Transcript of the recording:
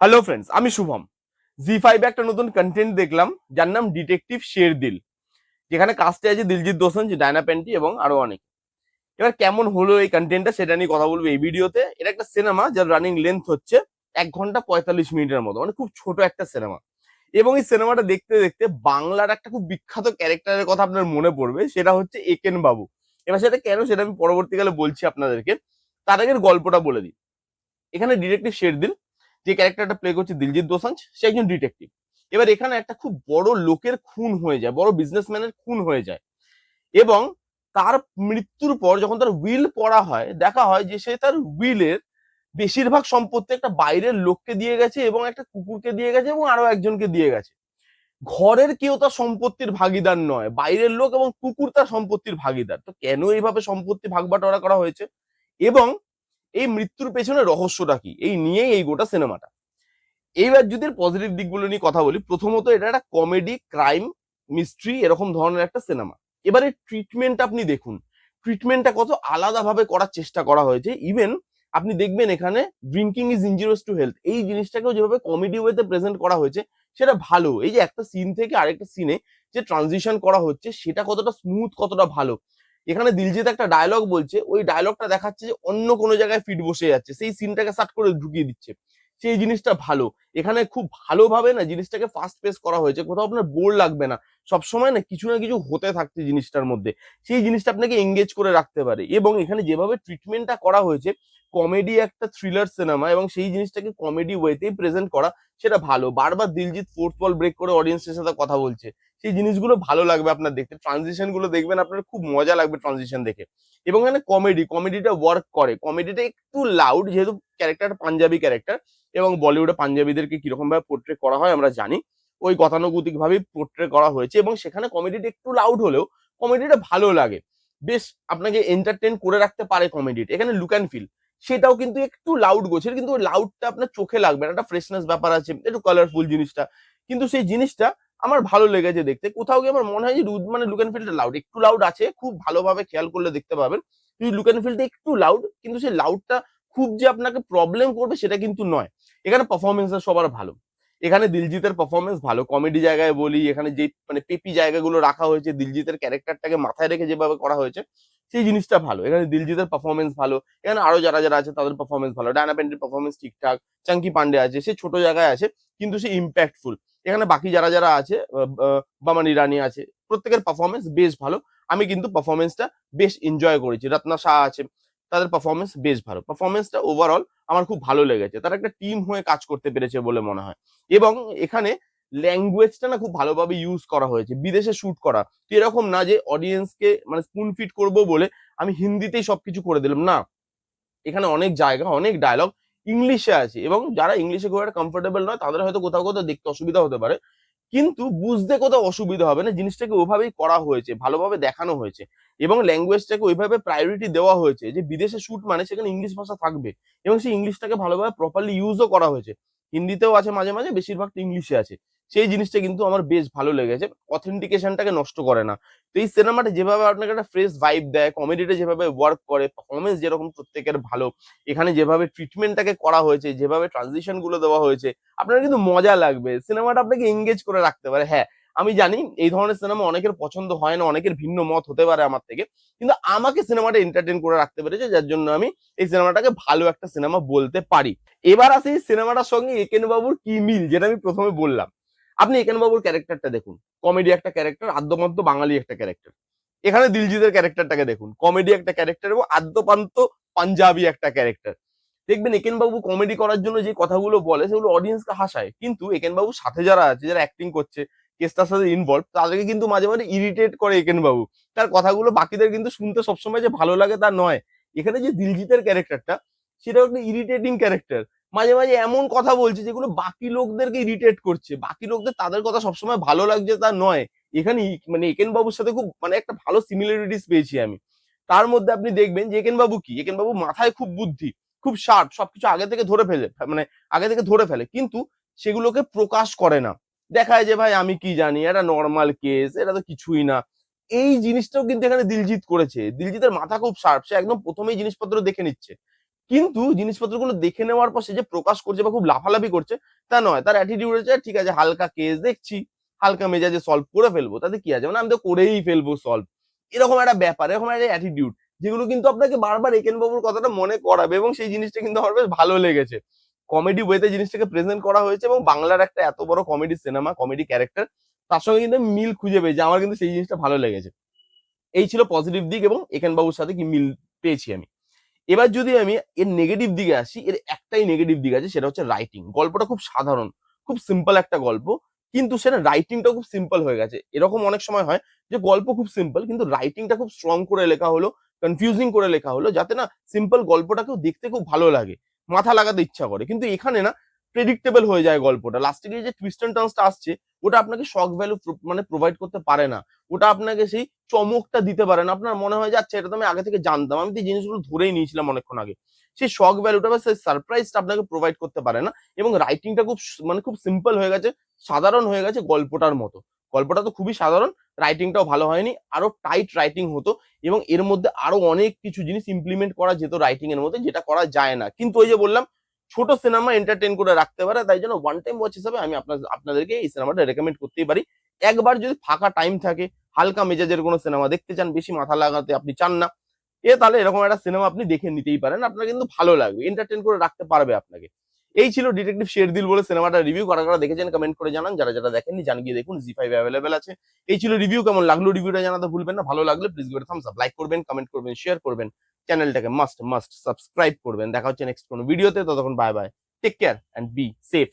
Hello friends আমি শুভম। জি ফাইভে একটা নতুন কন্টেন্ট দেখলাম, যার নাম ডিটেকটিভ শের দিল যেখানে কাস্টে আছে দিলজিৎ দোসাঞ্জ ডায়না প্যান্টি এবং আরও অনেক। এবার কেমন হলো এই কন্টেন্টটা সেটা নিয়ে কথা বলব এই ভিডিওতে। এটা একটা সিনেমা যার রানিং লেন্থ হচ্ছে এক ঘণ্টা পঁয়তাল্লিশ মিনিটের মতো মানে খুব ছোট একটা সিনেমা এবং এই সিনেমাটা দেখতে দেখতে বাংলার একটা খুব বিখ্যাত ক্যারেক্টারের কথা আপনার মনে পড়বে, সেটা হচ্ছে একেন বাবু। এবার সেটা কেন সেটা আমি পরবর্তীকালে বলছি আপনাদেরকে। তার আগের গল্পটা বলে দিই। এখানে ডিটেকটিভ শের দিল যে ক্যারেক্টারটা প্লে করছে দিলজিৎ দোসাঞ্জ, সে একজন ডিটেকটিভ এবার এখানে একটা খুব বড় লোকের খুন হয়ে যায়, বড় বিজনেসম্যানের খুন হয়ে যায়। এবং তার মৃত্যুর পর যখন তার উইল পড়া হয়, দেখা হয় যে সে তার উইলের বেশিরভাগ সম্পত্তি একটা বাইরের লোককে দিয়ে গেছে এবং একটা কুকুরকে দিয়ে গেছে এবং আরও একজনকে দিয়ে গেছে। ঘরের কেউ তার সম্পত্তির ভাগিদার নয়, বাইরের লোক এবং কুকুর তার সম্পত্তির ভাগিদার। তো কেন এইভাবে সম্পত্তি ভাগ বাটোয়ারা করা হয়েছে? এবং এই মৃত্যুর পেছনে রহস্যটা কি? এই নিয়েই এই গোটা সিনেমাটা এইবার যদি পজিটিভ দিকগুলো নিয়ে কথা বলি, প্রথমত এটা একটা কমেডি ক্রাইম মিস্ট্রি এরকম ধরনের একটা সিনেমা এবারে ট্রিটমেন্ট আপনি দেখুন। ট্রিটমেন্টটা কত আলাদাভাবে করার চেষ্টা করা হয়েছে। ইভেন আপনি দেখবেন এখানে drinking is injurious to health এই জিনিসটাকেও যেভাবে কমেডি ওয়েতে প্রেজেন্ট করা হয়েছে, সেটা ভালো। এই যে একটা সিন থেকে আরেকটা সিনে যে ট্রানজিশন করা হচ্ছে, সেটা কতটা স্মুথ কতটা ভালো। এখানে দিলজিৎ একটা ডায়লগ বলছে, ওই ডায়লগটা দেখাচ্ছে যে অন্য কোনো জায়গায় ফিট বসে যাচ্ছে, সেই সিনটাকে সাট করে ঢুকিয়ে দিচ্ছে। সেই জিনিসটা ভালো। এখানে খুব ভালোভাবে না জিনিসটাকে ফাস্ট পেস করা হয়েছে, কোথাও আপনার বোর লাগবে না। সবসময় না কিছু না কিছু হতে থাকছে জিনিসটার মধ্যে। সেই জিনিসটা আপনাকে এঙ্গেজ করে রাখতে পারে। এবং এখানে যেভাবে ট্রিটমেন্টটা করা হয়েছে কমেডি একটা থ্রিলার সিনেমা এবং সেই জিনিসটাকে কমেডি ওয়েতেই প্রেজেন্ট করা সেটা ভালো। বারবার দিলজিৎ ফোর্থ বল ব্রেক করে অডিয়েন্সের সাথে কথা বলছে। সেই জিনিসগুলো ভালো লাগবে আপনার দেখতে। ট্রানজিশনগুলো দেখবেন, আপনার খুব মজা লাগবে ট্রানজিশন দেখে। এবং এখানে কমেডি কমেডিটা ওয়ার্ক করে। কমেডিটা একটু লাউড যেহেতু ক্যারেক্টার পাঞ্জাবি ক্যারেক্টার এবং বলিউডে পাঞ্জাবিদেরকে কীরকম ভাবে পোর্ট্রে করা হয় আমরা জানি। ওই গতানুগতিক ভাবেই পোর্ট্রে করা হয়েছে এবং সেখানে কমেডিটা একটু লাউড হলেও কমেডিটা ভালো লাগে। বেশ, আপনাকে এন্টারটেন করে রাখতে পারে কমেডিটা এখানে লুক অ্যান্ড ফিল সেটাও কিন্তু একটু লাউড গোছের কিন্তু লাউডটা আপনার চোখে লাগবে না, একটা ফ্রেশনেস ব্যাপার আছে, একটু কালারফুল জিনিসটা। কিন্তু সেই জিনিসটা আমার ভালো লেগেছে দেখতে। কোথাও গিয়ে আমার মনে হয় যে রুদ- মানে লুক অ্যান্ড ফিলটা লাউড একটু লাউড আছে, খুব ভালোভাবে খেয়াল করলে দেখতে পাবেন। কিন্তু লুক অ্যান্ড ফিলটা একটু লাউড কিন্তু সেই লাউডটা খুব যে আপনাকে প্রবলেম করবে সেটা কিন্তু নয়। এখানে পারফরমেন্স সবার ভালো। এখানে দিলজিতের পারফরমেন্স ভালো। কমেডি জায়গায় বলি, এখানে যে মানে পেপি জায়গাগুলো রাখা হয়েছে, দিলজিতের ক্যারেক্টারটাকে মাথায় রেখে যেভাবে করা হয়েছে সেই জিনিসটা ভালো। এখানে দিলজিতের পারফরমেন্স ভালো। এখানে আরও যারা যারা আছে তাদের পারফরমেন্স ভালো। ডায়না প্যান্ডের পারফরমেন্স ঠিকঠাক, চাঙ্কি পান্ডে আছে, সে ছোট জায়গায় আছে, কিন্তু সে ইম্প্যাক্টফুল এখানে বাকি যারা যারা আছে বামানি আছে, প্রত্যেকের পারফরমেন্স বেশ ভালো। আমি কিন্তু পারফরমেন্সটা বেশ এনজয় করেছি। রত্না শাহ আছে, তাদের পারফরমেন্স বেশ ভালো। পারফরমেন্সটা ওভারঅল আমার খুব ভালো লেগেছে। তারা একটা টিম হয়ে কাজ করতে পেরেছে বলে মনে হয়। এবং এখানে ল্যাঙ্গুয়েজটা না খুব ভালোভাবে ইউজ করা হয়েছে, বিদেশে শ্যুট করা। তো এরকম না যে অডিয়েন্সকে মানে স্পুন ফিট করব বলে আমি হিন্দিতেই সবকিছু করে দিলাম, না। এখানে অনেক জায়গা, অনেক ডায়লগ ইংলিশে আছে এবং যারা ইংলিশে খুব একটা কমফোর্টেবল নয়, তাদের হয়তো কোথাও কোথাও দেখতে অসুবিধা হতে পারে। কিন্তু বুঝতে কোথাও অসুবিধা হবে না, জিনিসটাকে ওইভাবেই করা হয়েছে, ভালোভাবে দেখানো হয়েছে এবং ল্যাঙ্গুয়েজটাকে ওইভাবে প্রায়োরিটি দেওয়া হয়েছে যে বিদেশে শুট মানে সেখানে ইংলিশ ভাষা থাকবে এবং সেই ইংলিশটাকে ভালোভাবে প্রপারলি ইউজও করা হয়েছে। হিন্দিতেও আছে মাঝে মাঝে বেশিরভাগটা ইংলিশে আছে। সেই জিনিসটা কিন্তু আমার বেশ ভালো লেগেছে। অথেন্টিকেশনটাকে নষ্ট করে না। তো এই সিনেমাটা যেভাবে আপনাকে একটা ফ্রেশ ভাইব দেয় কমেডিটা যেভাবে ওয়ার্ক করে পারফরমেন্স যেরকম প্রত্যেকের ভালো, এখানে যেভাবে ট্রিটমেন্টটাকে করা হয়েছে, যেভাবে ট্রানজিশনগুলো দেওয়া হয়েছে, আপনার কিন্তু মজা লাগবে। সিনেমাটা আপনাকে এঙ্গেজ করে রাখতে পারে। হ্যাঁ আমি জানি এই ধরনের সিনেমা অনেকের পছন্দ হয় না, অনেকের ভিন্ন মত হতে পারে আমার থেকে, কিন্তু আমাকে সিনেমাটা এন্টারটেন করে রাখতে পেরেছে, যার জন্য আমি এই সিনেমাটাকে ভালো একটা সিনেমা বলতে পারি। এবার আসি সিনেমাটার সঙ্গে একেন বাবুর কি মিল, যেটা আমি প্রথমে বললাম। আপনি একেন বাবুর ক্যারেক্টারটা দেখুন? কমেডি একটা ক্যারেক্টার, আদ্যপান্ত বাঙালি একটা ক্যারেক্টার। এখানে দিলজিতের ক্যারেক্টারটাকে দেখুন। কমেডি একটা ক্যারেক্টার এবং আদ্যপান্ত পাঞ্জাবি একটা ক্যারেক্টার। দেখবেন একেন বাবু কমেডি করার জন্য যে কথাগুলো বলে, সেগুলো অডিয়েন্সকে হাসায়। কিন্তু একেন বাবুর সাথে যারা আছে, যারা অ্যাক্টিং করছে কেসটার সাথে ইনভলভ তাদেরকে কিন্তু মাঝে মাঝে ইরিটেট করে একেন বাবু। তার কথাগুলো বাকিদের কিন্তু শুনতে সবসময় যে ভালো লাগে তা নয়। এখানে যে দিলজিতের ক্যারেক্টারটা সেটা একটা ইরিটেটিং ক্যারেক্টার। মাঝে মাঝে এমন কথা বলছে যেগুলো বাকি লোকদেরকে ইরিটেট করছে। বাকি লোকদের তাদের কথা সবসময় ভালো লাগছে তা নয়। এখানে মানে একেন বাবুর সাথে খুব মানে একটা ভালো সিমিলারিটিস পেয়েছি আমি। তার মধ্যে আপনি দেখবেন যে একেন বাবু কি? একেন বাবু মাথায় খুব বুদ্ধি, খুব শার্প সবকিছু আগে থেকে ধরে ফেলে মানে আগে থেকে ধরে ফেলে। কিন্তু সেগুলোকে প্রকাশ করে না। দেখায় যে ভাই আমি কি জানি? এটা নর্মাল কেস এটা তো কিছুই না। এই জিনিসটাও কিন্তু এখানে দিলজিৎ করেছে। দিলজিতের মাথা খুব শার্প সে একদম প্রথমেই জিনিসপত্র দেখে নিচ্ছে। কিন্তু জিনিসপত্রগুলো দেখে নেওয়ার পর সে যে প্রকাশ করছে বা খুব লাফালাফি করছে, তা নয়। তার অ্যাটিটিউড হচ্ছে, ঠিক আছে, হালকা কেস দেখছি, হালকা মেজাজে সলভ করে ফেলব। তাতে কি আছে? মানে আমি তো করেই ফেলব সলভ এরকম একটা ব্যাপার, এরকম একটা অ্যাটিটিউড যেগুলো কিন্তু আপনাকে বারবার একেন বাবুর কথাটা মনে করাবে এবং সেই জিনিসটা কিন্তু আমার বেশ ভালো লেগেছে। কমেডি ওয়েতে জিনিসটাকে প্রেজেন্ট করা হয়েছে এবং বাংলার একটা এত বড় কমেডি সিনেমা কমেডি ক্যারেক্টার তার সঙ্গে কিন্তু মিল খুঁজে পেয়েছি। আমার কিন্তু সেই জিনিসটা ভালো লেগেছে। এই ছিল পজিটিভ দিক এবং একেন বাবুর সাথে কি মিল পেয়েছি আমি। এবার যদি আমি এর নেগেটিভ দিকে আসি, এর একটাই নেগেটিভ দিক আছে, সেটা হচ্ছে রাইটিং গল্পটা খুব সাধারণ, খুব সিম্পল একটা গল্প, কিন্তু সেটা রাইটিংটা খুব সিম্পল হয়ে গেছে। এরকম অনেক সময় হয় যে গল্প খুব সিম্পল কিন্তু রাইটিংটা খুব স্ট্রং করে লেখা হলো কনফিউজিং করে লেখা হলো, যাতে না সিম্পল গল্পটাকেও দেখতে খুব ভালো লাগে, মাথা লাগাতে ইচ্ছা করে। কিন্তু এখানে না প্রেডিক্টেবল হয়ে যায় গল্পটা। লাস্টে গিয়ে যে টুইস্ট অ্যান্ড টার্নসটা আসছে, ওটা আপনাকে শক ভ্যালু মানে প্রোভাইড করতে পারে না। ওটা আপনাকে সেই চমকটা দিতে পারে না। আপনার মনে হয় যে আচ্ছা এটা তো আমি আগে থেকে জানতাম। আমি তো জিনিসগুলো ধরেই নিয়েছিলাম অনেকক্ষণ আগে। সেই শক ভ্যালুটা বা সেই সারপ্রাইজটা আপনাকে প্রোভাইড করতে পারে না। এবং রাইটিংটা খুব মানে খুব সিম্পল হয়ে গেছে, সাধারণ হয়ে গেছে গল্পটার মতো। গল্পটা তো খুবই সাধারণ রাইটিংটাও ভালো হয়নি, আরও টাইট রাইটিং হতো এবং এর মধ্যে আরও অনেক কিছু জিনিস ইমপ্লিমেন্ট করা যেত রাইটিং এর মধ্যে, যেটা করা যায় না। কিন্তু ওই যে বললাম ছোট সিনেমা এন্টারটেন করে রাখতে পারে, তাই জন্য ওয়ান টাইম ওয়াচ হিসাবে আমি আপনার, আপনাদেরকে এই সিনেমাটা রেকমেন্ড করতেই পারি। একবার যদি ফাঁকা টাইম থাকে, হালকা মেজাজের কোনো সিনেমা দেখতে চান, বেশি মাথা লাগাতে আপনি চান না, এ তাহলে এরকম একটা সিনেমা আপনি দেখে নিতেই পারেন, আপনার কিন্তু ভালো লাগবে এন্টারটেন করে রাখতে পারবে আপনাকে। এই ছিল ডিটেকটিভ শেরদিল বলে সিনেমাটা রিভিউ করা করা দেখেছেন কমেন্ট করে জানান, যারা যারা দেখেননি জান গিয়ে দেখুন জি ফাইভ অ্যাভেলেবেল আছে। এই ছিল রিভিউ কেমন লাগল রিভিউটা জানাতে ভুলবেন না, ভালো লাগলে please give thumbs up like করবেন কমেন্ট করবেন শেয়ার করবেন। চ্যানেলটাকে মাস্ট মাস্ট সাবস্ক্রাইব করবেন। দেখা হচ্ছে নেক্সট কোনো ভিডিওতে ততক্ষণ bye bye take care and be safe